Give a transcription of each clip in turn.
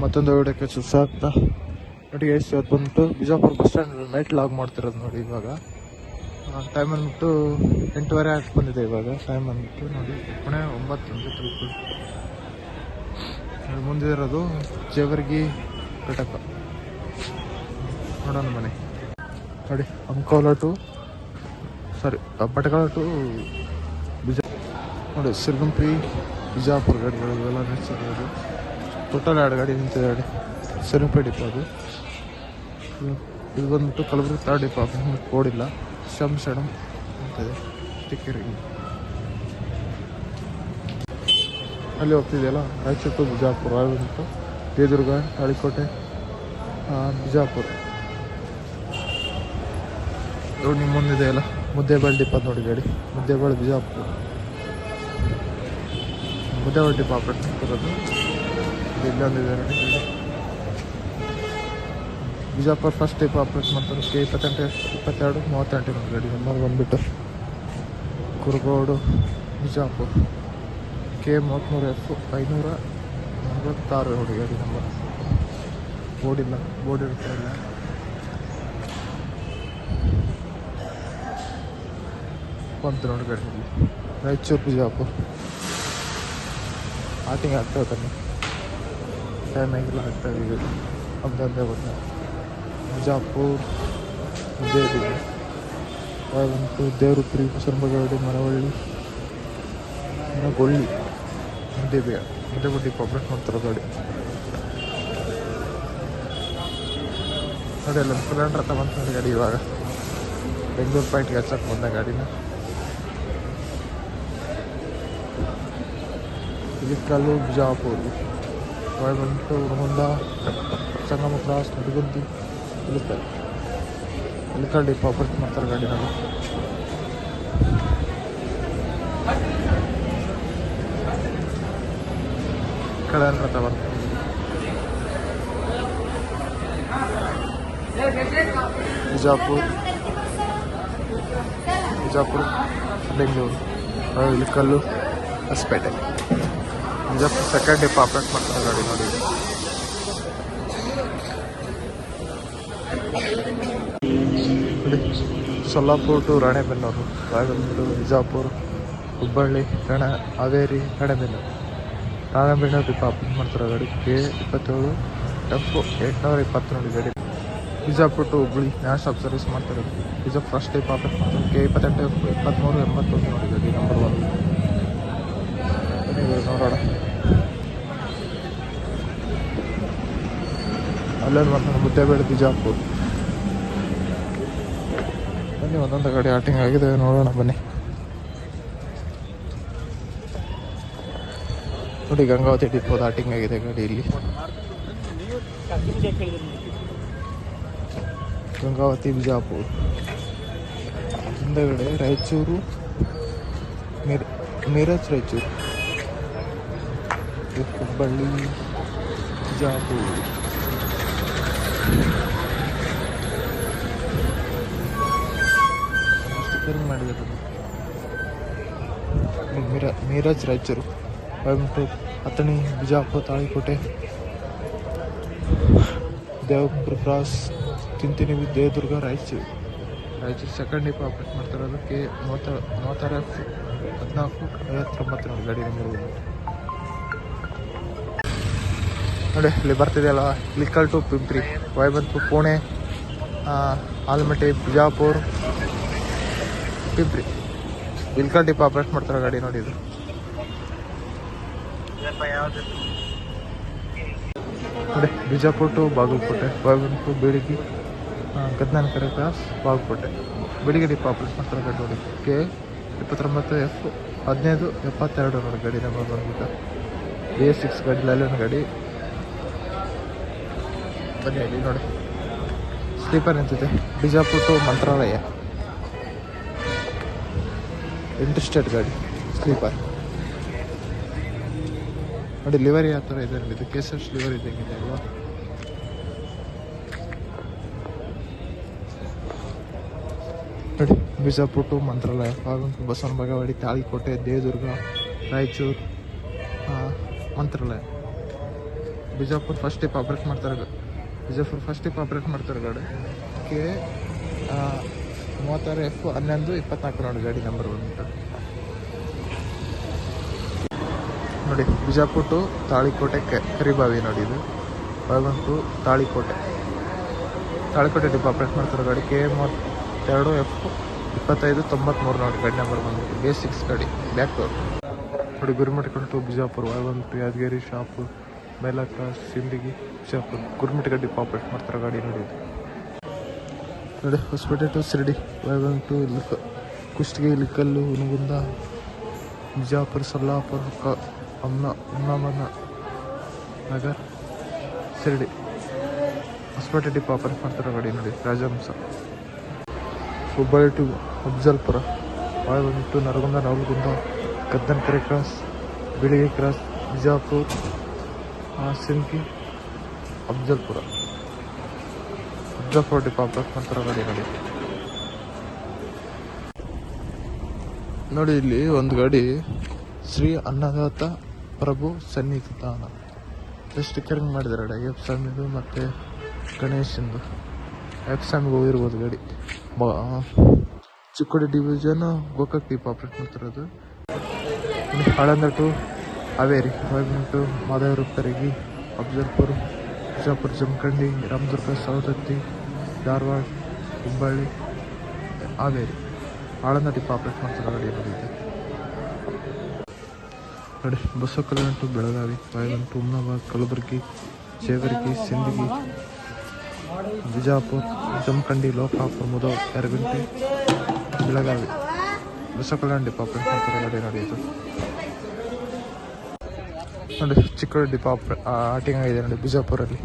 ಮತ್ತೊಂದು ವಿಡಿಯೋಕ್ಕೆ ಸುಸ್ವಾಗತ. ನೋಡಿ ಗೈಸ್ ಇವತ್ತು ಬಂದ್ಬಿಟ್ಟು Bijapur bus stand night vlog ಮಾಡ್ತಿರೋದು ನೋಡಿ ಇವಾಗ. ಟೈಮ್ ಬಂದ್ಬಿಟ್ಟು ಎಂಟೂವರೆ ಆಗಿ ಬಂದಿದೆ ಇವಾಗ ಟೈಮ್ ಬಂದ್ಬಿಟ್ಟು ನೋಡಿ, ಪುಣೆ ಒಂಬತ್ತು ಗಂಟೆ ತಲುಪು ನೋಡಿ ಮುಂದೆ ಇರೋದು ಜೇವರ್ಗಿ ಘಟಕ ನೋಡೋಣ ಮನೆ. ನೋಡಿ, ಅಂಕೋಲ ಟು ಸಾರಿ ಬಟಗಾಳ ಟು ಬಿಜಾ ನೋಡಿ ಸಿರ್ಗುಂಪಿ ಬಿಜಾಪುರ ಇವೆಲ್ಲ ನಿಲ್ಸಿರೋದು ಟೋಟಲ್ ಎರಡು ಗಾಡಿ ನಿಂತಿದೆ ಗಾಡಿ. ಸರಿಪೆ ಡಿಪೋ ಅದು. ಇದು- ಬಂದ್ಬಿಟ್ಟು ಕಲಬುರಗಿ ಥರ್ಡ್ ಡಿಪೋ ಕೋಡಿಲ್ಲ ಸಡಮ್ ಅಂತಿದೆ ಟಿಕ್ಕೇರಿಗೆ ಅಲ್ಲಿ ಹೋಗ್ತಿದೆಯಲ್ಲ? ರಾಯಚೂರು, ಬಿಜಾಪುರ ಬಂದ್ಬಿಟ್ಟು ದೇದುರ್ಗ ತಾಳಿಕೋಟೆ ಬಿಜಾಪುರ. ನೋಡಿ ನಿಮ್ಮ ಮುಂದಿದೆ ಅಲ್ಲ? ಮುದ್ದೇಬಾಳ್ ಡಿಪೋ ನೋಡಿ ಗಾಡಿ. ಮುದ್ದೇಬಾಳ್, ಬಿಜಾಪುರ. ಮುದ್ದೇಬಾಳ್ ಡಿಪೋ ಆಪರೇಟ್ ಮಾಡ್ತಿರೋದು ಇಲ್ಲೊಂದಿದೆ ನೋಡಿ ಗಾಡಿ ಬಿಜಾಪುರ ಫಸ್ಟ್ ಡಿಪೋ ಆಪರೇಟ್ ಮಾಡ್ತಾರೆ ಕೆ ಇಪ್ಪತ್ತೆಂಟು ಇಪ್ಪತ್ತೆರಡು ಮೂವತ್ತೆಂಟು ನೋಡಿ ಗಾಡಿ ನಂಬರ್ ಬಂದ್ಬಿಟ್ಟು ಕುರುಗೋಡು ಬಿಜಾಪುರ ಕೆ ಮೂವತ್ತ್ಮೂರು ಎಫ್ ಐನೂರ ನಲವತ್ತಾರು ನೋಡಿ ಗಾಡಿ ನಂಬರ್ ಬೋರ್ಡಿಲ್ಲ ಬೋರ್ಡ್ ಇರ್ತಾ ಇಲ್ಲ ಬಂತು ನೋಡಿ ಗಾಡಿ ರಾಯಚೂರು ಬಿಜಾಪುರ ಆಟಿಂಗ್ ಆಗ್ತಾವೆ ತಾನೆ ಟೈಮ್ ಆಗಿಲ್ಲ ಆಗ್ತಾ ಇದೆ ಅಂದಂತೆ ಗೊತ್ತ ಬಿಜಾಪುರ ದೇವರಿಗೆ ದೇವರು ದೇವರುಪುರಿ ಬಸವನಬಗೌಡಿ ಮರವಳ್ಳಿ ಗೊಳ್ಳಿ ಮುದ್ದೆ ಬೇಗ ಮುದ್ದೆ ಬಡ್ಡಿ ಪಾಪ್ರೇಟ್ ಮಾಡ್ತಾರೆ ಗಾಡಿ ನೋಡಿ ಅಲ್ಲ ಸಿಲಿಂಡರ್ ತಗೊಂತ ಗಾಡಿ ಇವಾಗ ಬೆಂಗಳೂರು ಪಾಯಿಂಟ್ಗೆ ಹಚ್ಚಕ್ಕೆ ಬಂದ ಗಾಡಿನ ಇಲಿಕಲ್ಲು ಬಿಜಾಪುರ ಹೊಳೆ ಬಂದ್ಬಿಟ್ಟು Hungund Sangama cross Nidagundi Ilkal Ilkal depot operate ಮಾಡ್ತಾರೆ ಗಾಡಿನಲ್ಲಿ ಕಡೆ ರಥ ಬರ್ತದೆ ಬಿಜಾಪುರ ಬಿಜಾಪುರ ಬೆಂಗಳೂರು ಆ, Ilkal Hosapete Bijapur second depot operate ಮಾಡ್ತಾರೆ ಗಾಡಿ ನೋಡಿ ಸೊಲ್ಲಾಪುರ ಟು ರಾಣೆಬೆನ್ನೂರು, ರಾಯಬೆನ್ನೂರು, ಬಿಜಾಪುರ್, ಹುಬ್ಬಳ್ಳಿ ರಣ ಹಾವೇರಿ, ರಾಣೆಬೆನ್ನೂರು. ರಾಣೆಬೆನ್ನೂರು ಡಿಪ್ ಆಪರೇಟ್ ಮಾಡ್ತಾರೆ ಗಾಡಿ ಕೆ ಇಪ್ಪತ್ತೇಳು ಎಫ್ ಎಂಟುನೂರ ಇಪ್ಪತ್ತು ನೋಡಿ ಗಾಡಿ. ಬಿಜಾಪುರ್ ಟು ಹುಬ್ಬಳ್ಳಿ ನ್ಯಾಷ್ ಆಫ್ ಸರ್ವಿಸ್ ಮಾಡ್ತಾರೆ ಬಿಜಾಪುರ ಫಸ್ಟ್ ಡಿಪ್ ಆಪರೇಟ್ ಮಾಡ್ತಾರೆ ಕೆ ಇಪ್ಪತ್ತೆಂಟು ಎಫ್ ಇಪ್ಪತ್ತ್ಮೂರು ಎಂಬತ್ತೊಂದು ನೋಡಿ ಗಾಡಿ ನಂಬರ್ ಒನ್ ನೋಡೋಣ ಅಲ್ಲೊಂದು ಬಂದ ಮುದ್ದೆಬೇಡ ಬಿಜಾಪುರ್ ಬನ್ನಿ ಒಂದೊಂದು ಗಾಡಿ ಆಟಿಂಗ್ ಆಗಿದೆ ನೋಡೋಣ ಬನ್ನಿ. ನೋಡಿ ಗಂಗಾವತಿ ಡಿಪೋದ ಆಟಿಂಗ್ ಆಗಿದೆ ಗಾಡಿ ಇಲ್ಲಿ ಗಂಗಾವತಿ ಬಿಜಾಪುರ್. ಹಿಂದಗಡೆ ರಾಯಚೂರು, ಮೀರ್, ಮೀರಜ್ ರಾಯಚೂರು. ಹುಬ್ಬಳ್ಳಿ ಬಿಜಾಪುರ ಸ್ಟಿಕರಿಂಗ್ ಮೀರ ಮೀರಜ್ ರಾಯಚೂರು ಬಂದ್ಬಿಟ್ಟು Athani Bijapur Talikote Devapura cross Tintini Devadurga Raichur Raichur second depot operate ಮಾಡ್ತಾರೆ ಅದಕ್ಕೆ ಮೂವತ್ತ ಮೂವತ್ತಾರು ಹದಿನಾಲ್ಕು ಐವತ್ತೊಂಬತ್ತು ನೋಡಿ ಗಾಡಿ ನಂಬರ್ ನೋಡಿ, ಇಲ್ಲಿ ಬರ್ತಿದೆಯಲ್ಲ ಲಿಕ್ಕಲ್ ಟು ಪಿಂಪ್ರಿ ವೈಬಂತು ಪುಣೆ ಆಲಮಟ್ಟಿ, ಬಿಜಾಪುರ, ಪಿಂಪ್ರಿ. ಇಲ್ಕಲ್ ಟಿಪ್ ಆಪ್ರೇಟ್ ಮಾಡ್ತಾರೆ ಗಾಡಿ ನೋಡಿ ಇದು. ನೋಡಿ, ಬಿಜಾಪುರ್ ಟು ಬಾಗಲಕೋಟೆ ಬಾಗಲಕೋಟೆ ಟು ಬೇಡಿಗೆ ಗದ್ನಾನಕೆರೆ ಕ್ರಾಸ್ ಬಾಗಲಕೋಟೆ. ಬೆಳಿಗ್ಗೆ ಡಿಪ್ ಆಪ್ರೇಟ್ ಮಾಡ್ತಾರೆ ಗಾಡಿ ನೋಡಿ. ಕೆ ಇಪ್ಪತ್ತೊಂಬತ್ತು ಎಫ್ ಹದಿನೈದು ಎಪ್ಪತ್ತೆರಡು ನೋಡಿ ಗಾಡಿ ನಂಬರ್ ಬಂದ್ಬಿಟ್ಟು. ಎ ಸಿಕ್ಸ್ ಗಾಡಿ ಲೈಲನ್ ಗಾಡಿ. ಬನ್ನಿ ಇಲ್ಲಿ ನೋಡಿ. ಸ್ಲೀಪರ್ ನಿಂತಿದೆ. Bijapur to Mantralaya. ಇಂಟ್ರೆಸ್ಟೆಡ್ ಗಾಡಿ. ಸ್ಲೀಪರ್ ನೋಡಿ ಲಿವರಿ ಯಾವ ಥರ ಇದೆ ಇದು ಕೇಸಸ್ ಲಿವರಿ ಇದ್ದಂಗಿದೆ ಅಲ್ವಾ? ನೋಡಿ, Bijapur to Mantralayam. Bagalkote Basavana Bagewadi, Talikote, Devadurga, Raichur Mantralayam. Bijapur first depot operate ಮಾಡ್ತಾರೆ. ಬಿಜಾಪುರ ಫಸ್ಟ್ ಟಿಪ್ ಆಪ್ರೇಟ್ ಮಾಡ್ತಾರೆ ಗಾಡಿ. ಕೆ ಮೂವತ್ತಾರು ಎಫ್ ಹನ್ನೊಂದು ಇಪ್ಪತ್ನಾಲ್ಕು ನೋಡಿ ಗಾಡಿ ನಂಬರ್ ಬಂದ್ಬಿಟ್ಟು ನೋಡಿ, ಬಿಜಾಪುರ ಟು ತಾಳಿಕೋಟೆ ಕರಿಬಾವಿ ನೋಡಿ ಇದು. One to Talikote. Talikote depot operate ಮಾಡ್ತಾರೆ ಗಾಡಿ. ಕೆ, ಮೂವತ್ತೆರಡು ಎಫ್ ಇಪ್ಪತ್ತೈದು, ತೊಂಬತ್ಮೂರು ನೋಡಿ ಗಾಡಿ ನಂಬರ್ ಬಂದ್ಬಿಟ್ಟು ಬೇಸಿಕ್ಸ್ ಗಾಡಿ ಬ್ಯಾಕ್ ಡೋರ್ ನೋಡಿ, Gurumatha to Bijapur one to Yadgiri shop ಮೇಲಕ್ಕ ಸಿಂಡಿಗಿ ಬಿಜಾಪುರ ಗುರ್ಮಿಟ್ ಗಡ್ಡಿ ಆಪ್ರೇಟ್ ಮಾಡ್ತಾರೆ, ಗಾಡಿ ನೋಡಿ. ನೋಡಿ Hosapete to Shirdi one to ಇಲ್ಲಿಕ, Kushtagi Ilkal Hungund, Bijapur, Solapur, ಕ, ಅಮ್ನ ಅಮ್ನಾಮನ ನಗರ್, ಶಿರಡಿ. ಹೊಸಪೇಟೆ ಡಿಪ್ ಆಪರೇಟ್ ಮಾಡ್ತಾರೆ, ಗಾಡಿ ನೋಡಿ, Rajahamsa. Hubballi to Afzalpur to Nargund Navalgund Gaddanakeri cross ಬಿಳಿಗೆ cross Bijapur ಸಿಂಗಿ ಅಫ್ಜಲ್ಪುರ. ಅಫ್ಜಲ್ಪುರ ಡಿಪಾರ್ಟ್ಮೆಂಟ್ ಆಪರೇಟ್ ಗಾಡಿ ಗಾಡಿ. ನೋಡಿ ಇಲ್ಲಿ ಒಂದು ಗಾಡಿ ಶ್ರೀ ಅನ್ನದಾತ ಪ್ರಭು ಸನ್ನಿಧಾನ. ಸ್ಟಿಕ್ಕರಿಂಗ್ ಮಾಡಿದ್ದಾರೆ ಅಯ್ಯಪ್ಪ ಸ್ವಾಮಿದು ಮತ್ತು ಗಣೇಶಂದು. ಅಯ್ಯಪ್ಪ ಸ್ವಾಮಿಗೆ ಹೋಗಿರ್ಬೋದು ಗಾಡಿ. Chikkodi division Gokak depot operate ಮಾಡ್ತಿರೋದು ಹಳಂದ ಟು ಹಾವೇರಿ ಟು ಮಾದೇವರ ಕರಗಿ ಅಫ್ಜಲ್ಪುರ್, ಬಿಜಾಪುರ, ಜಮಖಂಡಿ, ರಾಮದುರ್ಗ, ಸವದತ್ತಿ, ಧಾರವಾಡ, ಹುಬ್ಬಳ್ಳಿ ಹಾವೇರಿ ಆಳಂದ ಡಿಪಾರ್ಟ್ಮೆಂಟ್ ಮಾಡ್ತಾರೆ ಗಾಡಿ ನೋಡಿದ್ದೆ ನೋಡಿ ಬಸ್ಸು ಕಲ್ಯಾಣ ಟು ಬೆಳಗಾವಿ ವಾಯಗನ್ ಟು ಹುಮ್ನಾಬಾದ್ ಕಲಬುರಗಿ ಸಿಂಧಗಿ ಸಿಂದಗಿ, ಬಿಜಾಪುರ್, ಜಮಖಂಡಿ ಲೋಕಾಪುರ ಮುದೋ ಯರಗುಂಟೆ, Belagavi Basavakalyan depot operate ಮಾಡ್ತಾರೆ ಗಾಡಿ ನೋಡಿ ಇದು ನೋಡಿ ಚಿಕ್ಕೋಡಿ ಡಿಪ್ ಆಟಿಂಗ್ ಆಗಿದೆ ನೋಡಿ, ಬಿಜಾಪುರಲ್ಲಿ.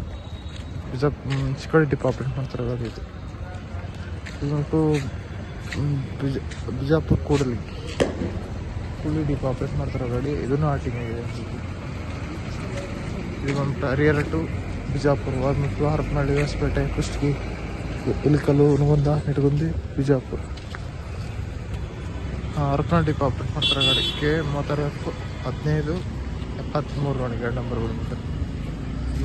ಬಿಜಾ ಚಿಕ್ಕೋಡಿ ಡಿಪ್ ಆಪ್ರೇಟ್ ಮಾಡ್ತಾರೆ ಗಾಡಿ ಇದು ಇದು ಬಿಜ, ಬಿಜಾಪುರ ಕೂಡಲಿ. ಕೂಡಲಿ ಡಿಪಾರ್ಟ್ಮೆಂಟ್ ಮಾಡ್ತಾರೆ ಗಾಡಿ ಇದನ್ನು ಆಟಿಂಗ್ ಆಗಿದೆ. ಇದು ಒಂದು ಹರಿಹರ ಟು ಬಿಜಾಪುರ ಬಂದ್ಬಿಟ್ಟು ಹರಪನಹಳ್ಳಿ ಹೊಸಪೇಟೆ, ಕುಷ್ಟಗಿ, ಇಲ್ಕಲ್ಲು ಹುನಗುಂದ ನಿಟಗುಂದಿ ಬಿಜಾಪುರ. ಹರಪನಹಳ್ಳಿ ಡಿಪಾರ್ಟ್ಮೆಂಟ್ ಮಾಡ್ತಾರೆ ಗಾಡಿ. ಕೆ ಮೂವತ್ತಾರು ಎಫ್ ಹದಿನೈದು ಎಪ್ಪತ್ತ್ಮೂರು ಎರಡು ನಂಬರ್ ಬಂದ್ಬಿಟ್ಟು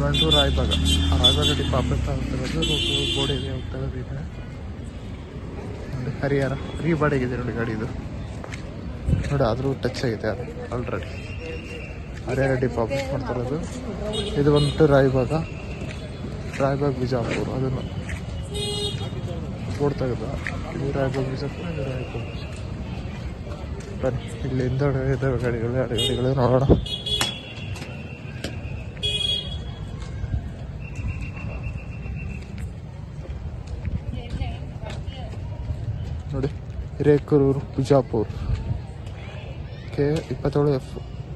ಬಂದು ರಾಯಬಾಗ ಆ ರಾಯಬಾಗ ಡಿಪ್ ಅಪ್ಪತ್ತ ಆಗ್ತಿರೋದು ರೂಟು ಗೋಡೆ ಇದೆ ಹೋಗ್ತಾ ನೋಡಿ, ಹರಿಹರ ರೀಬಾಡಿಗಿದೆ ನೋಡಿ ಗಾಡಿ ಇದು. ನೋಡಿ, ಆದರೂ ಟಚ್ ಆಗಿದೆ ಅದು ಆಲ್ರೆಡಿ ಹರಿಹರ ಡಿಪ್ ಅಪ್ಪತ್ತು ಮಾಡ್ತಿರೋದು. ಇದು ಬಂದ್ಬಿಟ್ಟು ರಾಯಬಾಗ ರಾಯಬಾಗ್ ಬಿಜಾಪುರ, ಅದನ್ನು ಬೋರ್ಡ್ ತೆಗೆದು ಇದು ರಾಯಬಾಗ್ ಬಿಜಾಪುರ, ಇದು ರಾಯಬಾಗ್ ಬನ್ನಿ, ಇಲ್ಲಿ ಹಿಂದೆ ಗಾಡಿಗಳು, ಎರಡು ಗಾಡಿಗಳು ನೋಡೋಣ. ಹಿರೇಕರೂರು, ಬಿಜಾಪುರ. ಕೆ, ಇಪ್ಪತ್ತೇಳು ಎಫ್,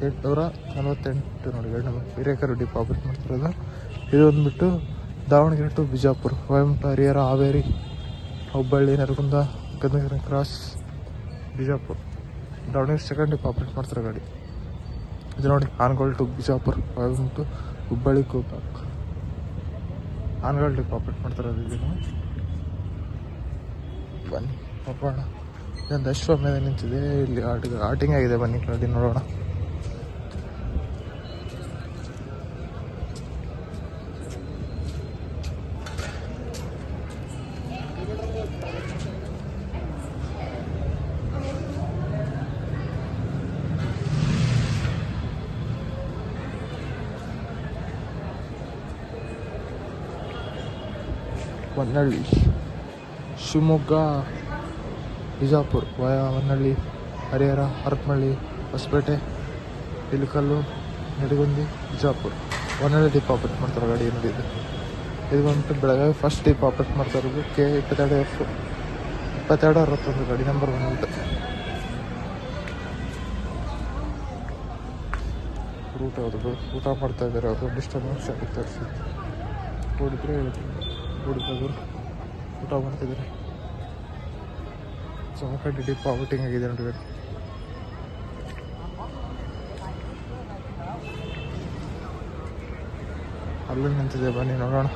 ಎಂಟುನೂರ ನಲವತ್ತೆಂಟು ನೋಡಿ, ಎರಡು ನಂಬರ್ ಹಿರೇಕರು ಡಿಪ್ ಆಪ್ರೇಟ್ ಮಾಡ್ತಿರೋದು. ಇದು ಬಂದುಬಿಟ್ಟು ದಾವಣಗೆರೆ ಟು ಬಿಜಾಪುರ, ಕೋಯಂಬತ್ತೂರು ಹರಿಹರ ಹಾವೇರಿ, ಹುಬ್ಬಳ್ಳಿ, ನರಗುಂದ ಗದಗಿನ cross Bijapur. Davangere second depot operate ಮಾಡ್ತಾರೆ ಗಾಡಿ. ಇದು ನೋಡಿ, ಆನ್ಗೋಲ್ ಟು ಬಿಜಾಪುರ ಟು ಹುಬ್ಬಳ್ಳಿ ಗೋಕಾಕ್ ಆನ್ಗೋಲ್ ಡಿಪ್ ಆಪ್ರೇಟ್ ಅದು ಇದನ್ನು ಬನ್ನಿ ನೋಡೋಣ ಇದೊಂದು ಅಶ್ವಮೇಧ ನಿಂತಿದೆ. ಇಲ್ಲಿ ಆಟಿಂಗ್ ಆಟಿಂಗ್ ಆಗಿದೆ. ಬನ್ನಿ ಕಡೆ ನೋಡೋಣ. Honnali Shivamogga. Bijapur via Honnali Harihar, Harapanahalli, Hosapete, Ilkal, Nidagundi, Bijapur. Honnali depot operate ಮಾಡ್ತಾರೆ ಗಾಡಿ ಏನಿದೆ ಇದು. ಇದು ಬಂದ್ಬಿಟ್ಟು ಬೆಳಗಾವಿ ಫಸ್ಟ್ ಡಿಪ್ ಆಪ್ರೇಟ್ ಮಾಡ್ತಾ ಇರೋದು ಕೆ ಇಪ್ಪತ್ತೆರಡು ಎಫ್ ಇಪ್ಪತ್ತೆರಡು ಅರವತ್ತೊಂದು ಗಾಡಿ ನಂಬರ್ ಬಂದ್ಬಿಟ್ಟು ರೂಟ್ ಯಾವುದು? ಊಟ ಮಾಡ್ತಾ ಇದ್ದಾರೆ ಅವರು ಡಿಸ್ಟರ್ಬೆನ್ಸ್ ಆಗುತ್ತೆ ಹೊಡಿದ್ರೆ ಹುಡುಗರು ಊಟ ಮಾಡ್ತಿದ್ದಾರೆ. ಜಮಖಂಡಿ ಡಿಪ್ ಔಟಿಂಗ್ ಆಗಿದೆ ನೋಡಿ ಅಲ್ಲೂ ನಿಂತಿದೆ ಬನ್ನಿ ನೋಡೋಣ.